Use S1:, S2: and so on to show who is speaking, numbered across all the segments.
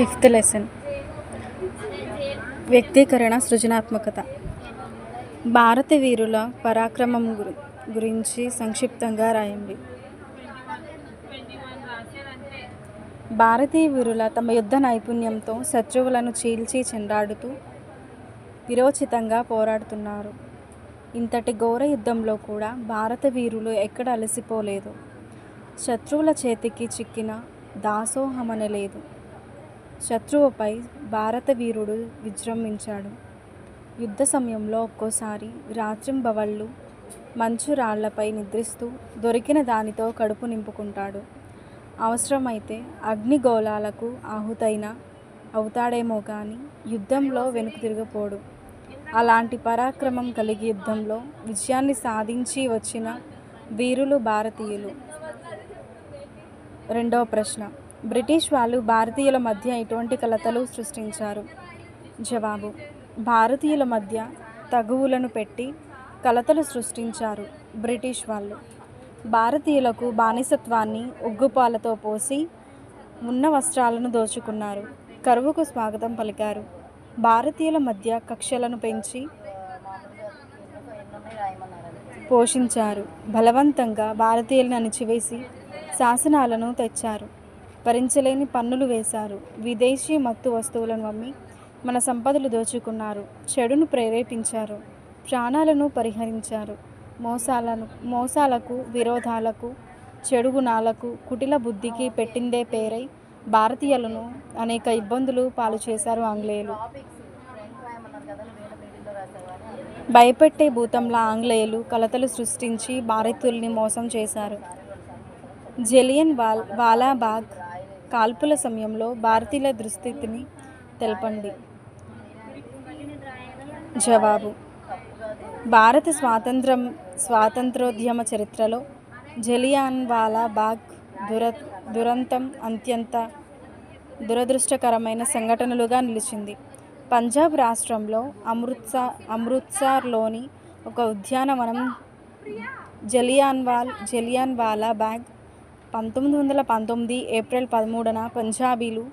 S1: Fifth lesson. వ్యక్తీకరణ సృజనాత్మకత. భారత వీరుల పరాక్రమం గురించి సంక్షిప్తంగా రాయండి. భారతీయ వీరుల తమ యుద్ధ నైపుణ్యంతో శత్రువులను చీల్చి చెండాడుతూ విరోచితంగా పోరాడుతున్నారు. ఇంతటి ఘోర యుద్ధంలో కూడా భారత వీరులు ఎక్కడ అలసిపోలేదు. శత్రువుల చేతికి చిక్కిన దాసోహమనలేదు. శత్రువుపై భారత వీరుడు విజృంభించాడు. యుద్ధ సమయంలో ఒక్కోసారి రాత్రింబవళ్ళు మంచు రాళ్ళపై నిద్రిస్తూ దొరికిన దానితో కడుపు నింపుకుంటాడు. అవసరమైతే అగ్నిగోళాలకు ఆహుతైన అవుతాడేమో కానీ యుద్ధంలో వెనుక తిరగపోడు. అలాంటి పరాక్రమం కలిగి యుద్ధంలో విజయాన్ని సాధించి వచ్చిన వీరులు భారతీయులు. రెండవ ప్రశ్న. బ్రిటిష్ వాళ్ళు భారతీయుల మధ్య ఎటువంటి కలతలు సృష్టించారు. జవాబు భారతీయుల మధ్య తగువులను పెట్టి కలతలు సృష్టించారు బ్రిటిష్ వాళ్ళు. భారతీయులకు బానిసత్వాన్ని ఉగ్గుపాలతో పోసి ఉన్న వస్త్రాలను దోచుకున్నారు. కరువుకు స్వాగతం పలికారు. భారతీయుల మధ్య కక్షలను పెంచి పోషించారు. బలవంతంగా భారతీయులను అణిచివేసి శాసనాలను తెచ్చారు. భరించలేని పన్నులు వేశారు. విదేశీ మత్తు వస్తువులను అమ్మి మన సంపదలు దోచుకున్నారు. చెడును ప్రేరేపించారు. ప్రాణాలను పరిహరించారు. మోసాలను మోసాలకు విరోధాలకు చెడు గుణాలకు కుటిల బుద్ధికి పెట్టిందే పేరై భారతీయులను అనేక ఇబ్బందులు పాలు చేశారు ఆంగ్లేయులు. భయపెట్టే భూతంలా ఆంగ్లేయులు కలతలు సృష్టించి భారతీయుల్ని మోసం చేశారు. జలియన్ వాల్ వాలాబాగ్ కాల్పుల సమయంలో భారతీయుల దుస్థితిని తెలపండి. జవాబు. భారత స్వాతంత్రం స్వాతంత్రోద్యమ చరిత్రలో జలియాన్వాలా బాగ్ దుర దురంతం అత్యంత దురదృష్టకరమైన సంఘటనలుగా నిలిచింది. పంజాబ్ రాష్ట్రంలో అమృత్సర్ అమృత్సర్లోని ఒక ఉద్యానవనం జలియాన్వాల్ జలియాన్వాలా బాగ్ పంతొమ్మిది వందల పంతొమ్మిది ఏప్రిల్ పదమూడున పంజాబీలు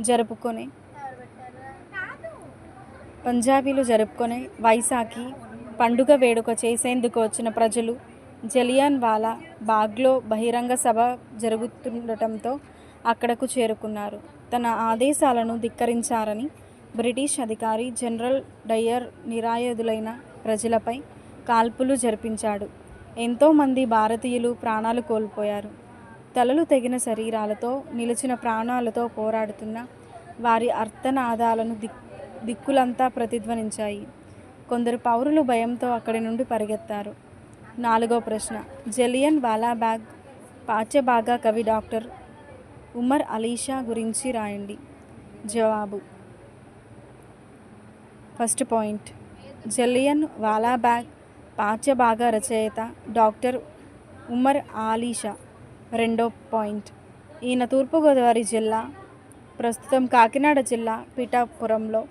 S1: జరుపుకునే పంజాబీలు జరుపుకునే వైశాఖి పండుగ వేడుక చేసేందుకు వచ్చిన ప్రజలు జలియాన్ వాలా బాగ్లో బహిరంగ సభ జరుగుతుండటంతో అక్కడకు చేరుకున్నారు. తన ఆదేశాలను ధిక్కరించారని బ్రిటిష్ అధికారి జనరల్ డయ్యర్ నిరాయుధులైన ప్రజలపై కాల్పులు జరిపించాడు. ఎంతోమంది భారతీయులు ప్రాణాలు కోల్పోయారు. తలలు తెగిన శరీరాలతో నిలిచిన ప్రాణాలతో పోరాడుతున్న వారి అర్థనాదాలను దిక్ దిక్కులంతా ప్రతిధ్వనించాయి. కొందరు పౌరులు భయంతో అక్కడి నుండి పరిగెత్తారు. నాలుగో ప్రశ్న. జలియన్ వాలాబాగ్ పాఠ్యభాగ కవి డాక్టర్ ఉమర్ అలీషా గురించి రాయండి. జవాబు. First point. జలియన్ వాలాబాగ్ పాఠ్యభాగ రచయిత డాక్టర్ ఉమర్ ఆలీషా రెండో పాయింట్. ఈయన తూర్పుగోదావరి జిల్లా ప్రస్తుతం కాకినాడ జిల్లా పిఠాపురంలో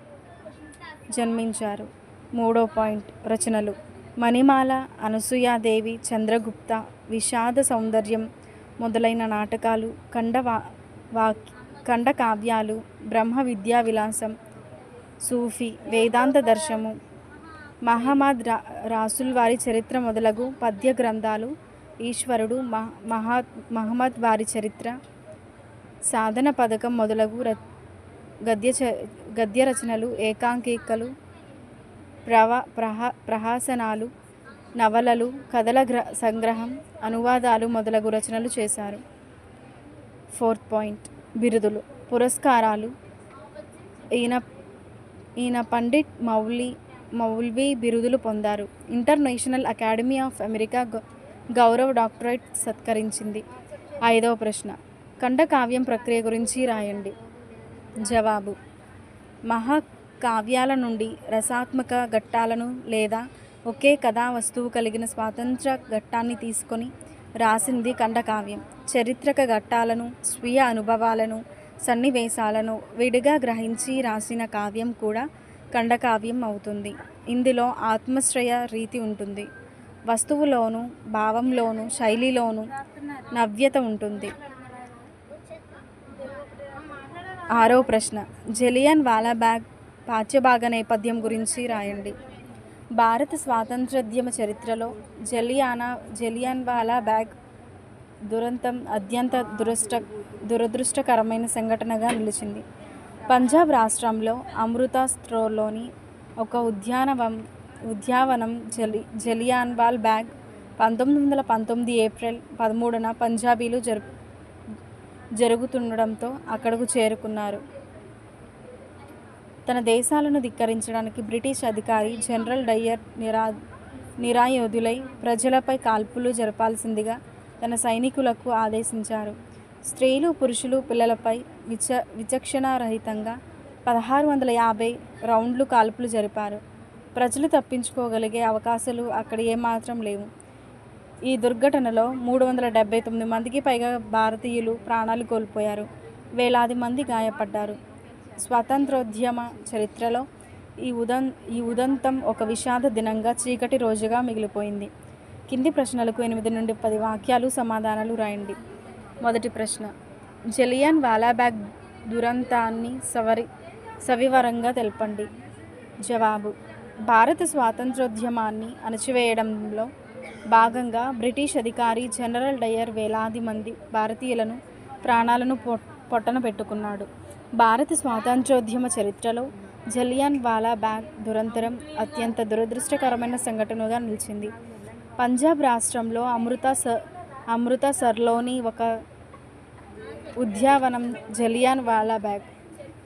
S1: జన్మించారు. మూడో పాయింట్ రచనలు. మణిమాల అనసూయాదేవి చంద్రగుప్త విషాద సౌందర్యం మొదలైన నాటకాలు ఖండ వా వాక్ ఖండ కావ్యాలు బ్రహ్మ విద్యా విలాసం సూఫీ వేదాంత దర్శము మహమ్మద్ రా రాసుల్ వారి చరిత్ర మొదలగు పద్య గ్రంథాలు ఈశ్వరుడు మహ మహా మహమ్మద్ వారి చరిత్ర సాధన పథకం మొదలగు ర గద్య చ గద్య రచనలు ఏకాంకికలు ప్రవా ప్రహ ప్రహాసనాలు నవలలు కథల గ్ర సంగ్రహం అనువాదాలు మొదలగు రచనలు చేశారు. ఫోర్త్ పాయింట్ బిరుదులు పురస్కారాలు. ఈయన ఈయన పండిట్ మౌలి మౌల్వీ బిరుదులు పొందారు. ఇంటర్నేషనల్ అకాడమీ ఆఫ్ అమెరికా గో గౌరవ డాక్టరేట్ సత్కరించింది. ఐదవ ప్రశ్న. ఖండకావ్యం ప్రక్రియ గురించి రాయండి. జవాబు. మహాకావ్యాల నుండి రసాత్మక ఘట్టాలను లేదా ఒకే కథా వస్తువు కలిగిన స్వాతంత్ర ఘట్టాన్ని తీసుకొని రాసింది ఖండకావ్యం చరిత్రక ఘట్టాలను స్వీయ అనుభవాలను సన్నివేశాలను విడిగా గ్రహించి రాసిన కావ్యం కూడా ఖండకావ్యం అవుతుంది. ఇందులో ఆత్మశ్రయ రీతి ఉంటుంది. వస్తువులోను భావంలోను శైలిలోను నవ్యత ఉంటుంది. ఆరో ప్రశ్న. జలియన్ వాలాబాగ్ పాఠ్యభాగ నేపథ్యం గురించి రాయండి. భారత స్వాతంత్రోద్యమ చరిత్రలో జలియానా జలియన్ వాలాబాగ్ దురంతం అత్యంత దురష్ట దురదృష్టకరమైన సంఘటనగా నిలిచింది. పంజాబ్ రాష్ట్రంలో అమృతస్త్రోలోని ఒక ఉద్యానవం ఉద్యావనం జలి జలియాన్వాల్ బ్యాగ్ పంతొమ్మిది వందల పంతొమ్మిది ఏప్రిల్ పదమూడున పంజాబీలు జరు జరుగుతుండడంతో అక్కడకు చేరుకున్నారు. తన దేశాలను ధిక్కరించడానికి బ్రిటిష్ అధికారి జనరల్ డయ్యర్ నిరా నిరాయోధులై ప్రజలపై కాల్పులు జరపాల్సిందిగా తన సైనికులకు ఆదేశించారు. స్త్రీలు పురుషులు పిల్లలపై విచ విచక్షణారహితంగా పదహారు వందల యాభై రౌండ్లు కాల్పులు జరిపారు. ప్రజలు తప్పించుకోగలిగే అవకాశాలు అక్కడ ఏమాత్రం లేవు. ఈ దుర్ఘటనలో మూడు వందల డెబ్బై తొమ్మిది మందికి పైగా భారతీయులు ప్రాణాలు కోల్పోయారు. వేలాది మంది గాయపడ్డారు. స్వాతంత్రోద్యమ చరిత్రలో ఈ ఉదం ఈ ఉదంతం ఒక విషాద దినంగా చీకటి రోజుగా మిగిలిపోయింది. కింది ప్రశ్నలకు ఎనిమిది నుండి పది వాక్యాలు సమాధానాలు రాయండి. మొదటి ప్రశ్న. జలియన్ వాలాబ్యాగ్ దురంతాన్ని సవరి సవివరంగా తెలపండి. జవాబు. భారత స్వాతంత్రోద్యమాన్ని అణచివేయడంలో భాగంగా బ్రిటిష్ అధికారి జనరల్ డయర్ వేలాది మంది భారతీయులను ప్రాణాలను పొ పొట్టన పెట్టుకున్నాడు. భారత స్వాతంత్రోద్యమ చరిత్రలో జలియాన్ వాలా బ్యాగ్ దురంతరం అత్యంత దురదృష్టకరమైన సంఘటనగా నిలిచింది. పంజాబ్ రాష్ట్రంలో అమృతసర్ అమృతసర్లోని ఒక ఉద్యానవనం జలియాన్ వాలా బ్యాగ్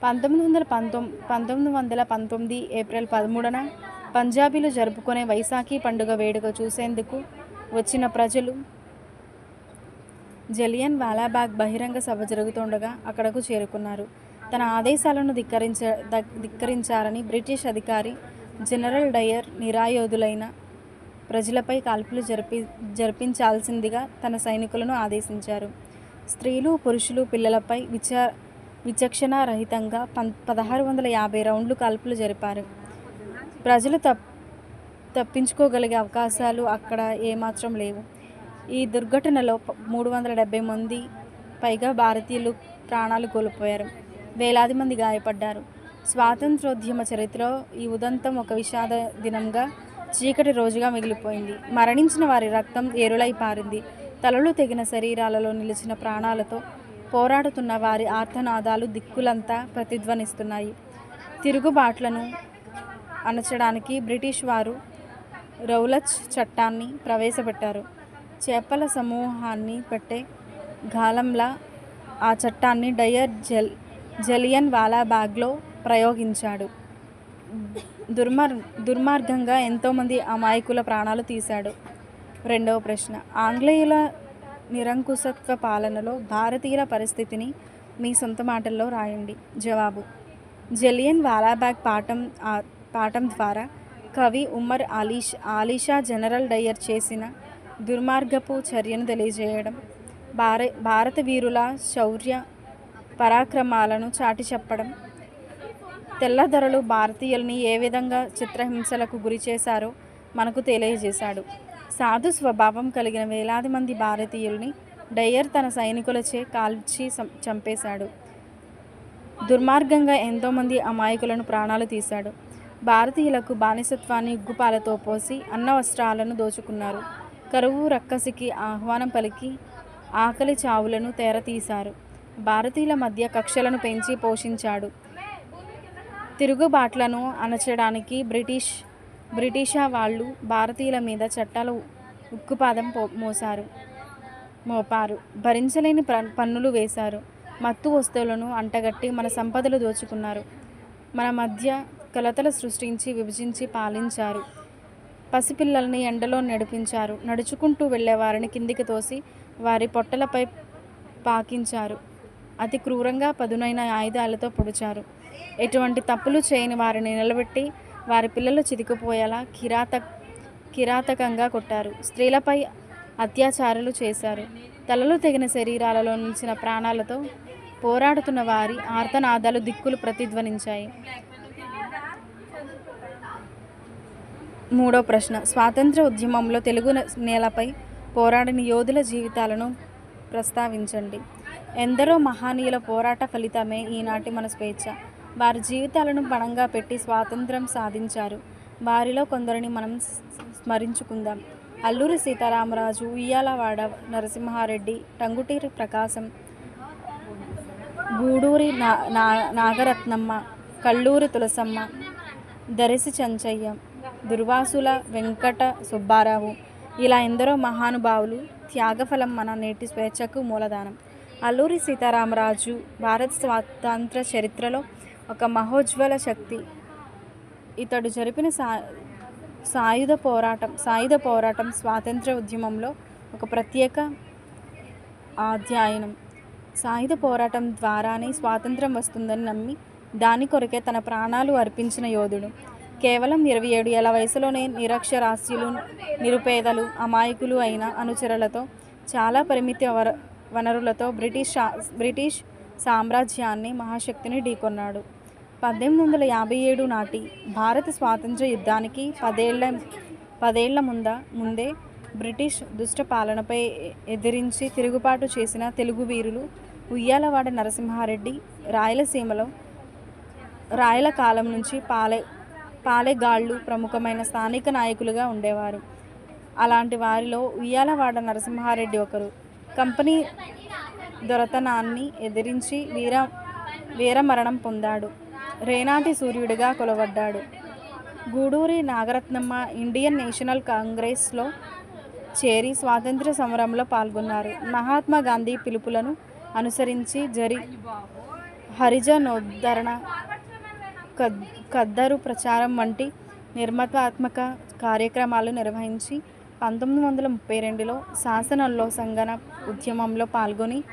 S1: పంతొమ్మిది వందల పంతొమ్మిది పంతొమ్మిది వందల పంతొమ్మిది ఏప్రిల్ పదమూడున పంజాబీలు జరుపుకునే వైశాఖీ పండుగ వేడుక చూసేందుకు వచ్చిన ప్రజలు జలియన్ వాలాబాగ్ బహిరంగ సభ జరుగుతుండగా అక్కడకు చేరుకున్నారు. తన ఆదేశాలను ధిక్కరించ ధిక్కరించారని బ్రిటిష్ అధికారి జనరల్ డయర్ నిరాయోధులైన ప్రజలపై కాల్పులు జరిపి జరిపించాల్సిందిగా తన సైనికులను ఆదేశించారు. స్త్రీలు పురుషులు పిల్లలపై విచార విచక్షణారహితంగా పం పదహారు వందల యాభై రౌండ్లు కాల్పులు జరిపారు. ప్రజలు తప్ తప్పించుకోగలిగే అవకాశాలు అక్కడ ఏమాత్రం లేవు. ఈ దుర్ఘటనలో మూడు వందల డెబ్బై మంది పైగా భారతీయులు ప్రాణాలు కోల్పోయారు. వేలాది మంది గాయపడ్డారు. స్వాతంత్రోద్యమ చరిత్రలో ఈ ఉదంతం ఒక విషాద దినంగా చీకటి రోజుగా మిగిలిపోయింది. మరణించిన వారి రక్తం ఏరులై పారింది. తలలు తెగిన శరీరాలలో నిలిచిన ప్రాణాలతో పోరాడుతున్న వారి ఆర్తనాదాలు దిక్కులంతా ప్రతిధ్వనిస్తున్నాయి. తిరుగుబాట్లను అణచడానికి బ్రిటిష్ వారు రౌలచ్ చట్టాన్ని ప్రవేశపెట్టారు. చేపల సమూహాన్ని పెట్టే గాలంలా ఆ చట్టాన్ని డయర్ జల్ జలియన్ వాలాబాగ్లో ప్రయోగించాడు. దుర్మార్ దుర్మార్గంగా ఎంతోమంది అమాయకుల ప్రాణాలు తీశాడు. రెండవ ప్రశ్న ఆంగ్లేయుల నిరంకుశత్వ పాలనలో భారతీయుల పరిస్థితిని మీ సొంత మాటల్లో రాయండి. జవాబు. జలియన్ వాలాబాగ్ పాఠం పాఠం ద్వారా కవి ఉమర్ అలీష్ ఆలీషా జనరల్ డయర్ చేసిన దుర్మార్గపు చర్యను తెలియజేయడం భార భారత వీరుల శౌర్య పరాక్రమాలను చాటి చెప్పడం తెల్లధరలు భారతీయుల్ని ఏ విధంగా చిత్రహింసలకు గురి చేశారో మనకు తెలియజేశాడు. సాధు స్వభావం కలిగిన వేలాది మంది భారతీయుల్ని డయ్యర్ తన సైనికులచే కాల్చి చంపేశాడు. దుర్మార్గంగా ఎంతోమంది అమాయకులను ప్రాణాలు తీశాడు. భారతీయులకు బానిసత్వాన్ని ఉగ్గుపాలతో పోసి అన్న వస్త్రాలను దోచుకున్నారు. కరువు రక్కసికి ఆహ్వానం పలికి ఆకలి చావులను తెరతీశారు. భారతీయుల మధ్య కక్షలను పెంచి పోషించాడు. తిరుగుబాట్లను అణచడానికి బ్రిటిష్ బ్రిటిషా వాళ్ళు భారతీయుల మీద చట్టాలు ఉక్కుపాదం పో మోసారు మోపారు. భరించలేని పన్నులు వేశారు. మత్తు వస్తువులను అంటగట్టి మన సంపదలు దోచుకున్నారు. మన మధ్య కలతలు సృష్టించి విభజించి పాలించారు. పసిపిల్లల్ని ఎండలో నడిపించారు. నడుచుకుంటూ వెళ్ళేవారిని కిందికి తోసి వారి పొట్టలపై పాకించారు. అతి క్రూరంగా పదునైన ఆయుధాలతో పొడిచారు. ఎటువంటి తప్పులు చేయని వారిని నిలబెట్టి వారి పిల్లలు చితికిపోయేలా కిరాత కిరాతకంగా కొట్టారు. స్త్రీలపై అత్యాచారాలు చేశారు. తలలు తెగిన శరీరాలలో నిలిచిన ప్రాణాలతో పోరాడుతున్న వారి ఆర్తనాదాలు దిక్కులు ప్రతిధ్వనించాయి. మూడో ప్రశ్న. స్వాతంత్ర ఉద్యమంలో తెలుగు నేలపై పోరాడిన యోధుల జీవితాలను ప్రస్తావించండి. ఎందరో మహనీయుల పోరాట ఫలితమే ఈనాటి మన స్వేచ్ఛ. వారి జీవితాలను పణంగా పెట్టి స్వాతంత్రం సాధించారు. వారిలో కొందరిని మనం స్- స్మరించుకుందాం. అల్లూరి సీతారామరాజు ఉయ్యాలవాడ నరసింహారెడ్డి టంగుటూరి ప్రకాశం గూడూరి నా నా- నాగరత్నమ్మ కల్లూరి తులసమ్మ దరిసి చంచయ్య దుర్వాసుల వెంకట సుబ్బారావు ఇలా ఎందరో మహానుభావులు త్యాగఫలం మన నేటి స్వేచ్ఛకు మూలధానం అల్లూరి సీతారామరాజు భారత స్వాతంత్ర చరిత్రలో ఒక మహోజ్వల శక్తి. ఇతడు జరిపిన సా సాయుధ పోరాటం సాయుధ పోరాటం స్వాతంత్ర ఉద్యమంలో ఒక ప్రత్యేక అధ్యయనం సాయుధ పోరాటం ద్వారానే స్వాతంత్రం వస్తుందని నమ్మి దాని కొరకే తన ప్రాణాలు అర్పించిన యోధుడు. కేవలం ఇరవై ఏడు ఏళ్ళ వయసులోనే నిరక్షరాస్యులు నిరుపేదలు అమాయకులు అయిన అనుచరులతో చాలా పరిమిత వర వనరులతో బ్రిటిష్ బ్రిటిష్ సామ్రాజ్యాన్ని మహాశక్తిని ఢీకొన్నాడు. పద్దెనిమిది వందల యాభై ఏడు నాటి భారత స్వాతంత్ర యుద్ధానికి పదేళ్ళ పదేళ్ళ ముంద ముందే బ్రిటిష్ దుష్ట పాలనపై ఎదిరించి తిరుగుబాటు చేసిన తెలుగు వీరులు ఉయ్యాలవాడ నరసింహారెడ్డి రాయలసీమలో రాయల కాలం నుంచి పాలె పాలెగాళ్ళు ప్రముఖమైన స్థానిక నాయకులుగా ఉండేవారు. అలాంటి వారిలో ఉయ్యాలవాడ నరసింహారెడ్డి ఒకరు. కంపెనీ దొరతనాన్ని ఎదిరించి వీర వీరమరణం పొందాడు. రేనాటి సూర్యుడిగా కొలవడ్డాడు. గూడూరి నాగరత్నమ్మ ఇండియన్ నేషనల్ కాంగ్రెస్లో చేరి స్వాతంత్ర సమరంలో పాల్గొన్నారు. మహాత్మా గాంధీ పిలుపులను అనుసరించి జరి హరిజనోద్ధరణ కద్ ప్రచారం వంటి నిర్మాణాత్మక కార్యక్రమాలు నిర్వహించి పంతొమ్మిది వందల ముప్పై రెండులో శాసనంలో సంగన ఉద్యమంలో పాల్గొని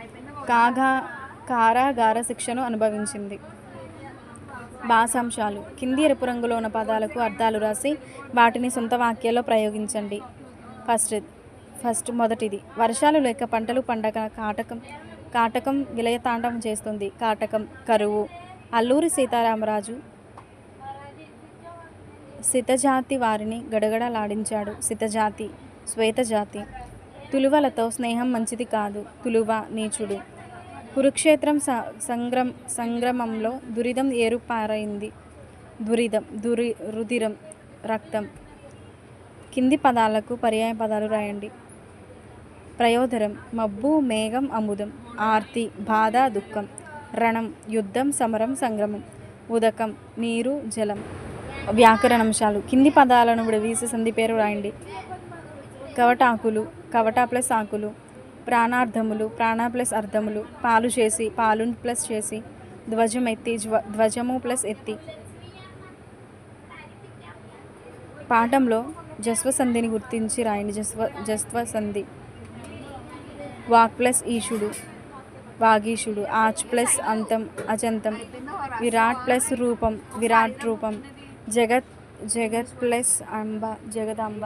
S1: కాగా కారాగార శిక్షను అనుభవించింది. భాషాంశాలు. కింది ఎరుపు రంగులో ఉన్న పదాలకు అర్థాలు రాసి వాటిని సొంత వాక్యాల్లో ప్రయోగించండి. ఫస్ట్ ఫస్ట్ మొదటిది వర్షాలు లేక పంటలు పండగ కాటకం కాటకం విలయతాండం చేస్తుంది. కాటకం కరువు అల్లూరి సీతారామరాజు సితజాతి వారిని గడగడలాడించాడు. సితజాతి శ్వేతజాతి తులువలతో స్నేహం మంచిది కాదు. తులువ నీచుడు. కురుక్షేత్రం సంగ్రం సంగ్రమంలో దురిదం ఏరుపారైంది. దురిదం దురి రుధిరం రక్తం. కింది పదాలకు పర్యాయ పదాలు రాయండి. ప్రయోధరం మబ్బు మేఘం అముదం. ఆర్తి బాధ దుఃఖం. రణం యుద్ధం సమరం సంగ్రమం. ఉదకం నీరు జలం. వ్యాకరణంశాలు. కింది పదాలను విడదీసి సంధి పేరు రాయండి. కవటాకులు కవట ప్లస్ ఆకులు. ప్రాణార్థములు ప్రాణ ప్లస్ అర్థములు పాలు చేసి పాలు ప్లస్ చేసి ధ్వజం ఎత్తి జ్వ ధ్వజము ప్లస్ ఎత్తి. పాఠంలో జస్వ సంధిని గుర్తించి రాయండి. జస్వ జస్వ సంధి వాక్ ప్లస్ ఈశుడు వాగీషుడు ఆచ్ ప్లస్ అంతం అజంతం. విరాట్ ప్లస్ రూపం విరాట్ రూపం. జగత్ జగత్ ప్లస్ అంబ జగదాంబ.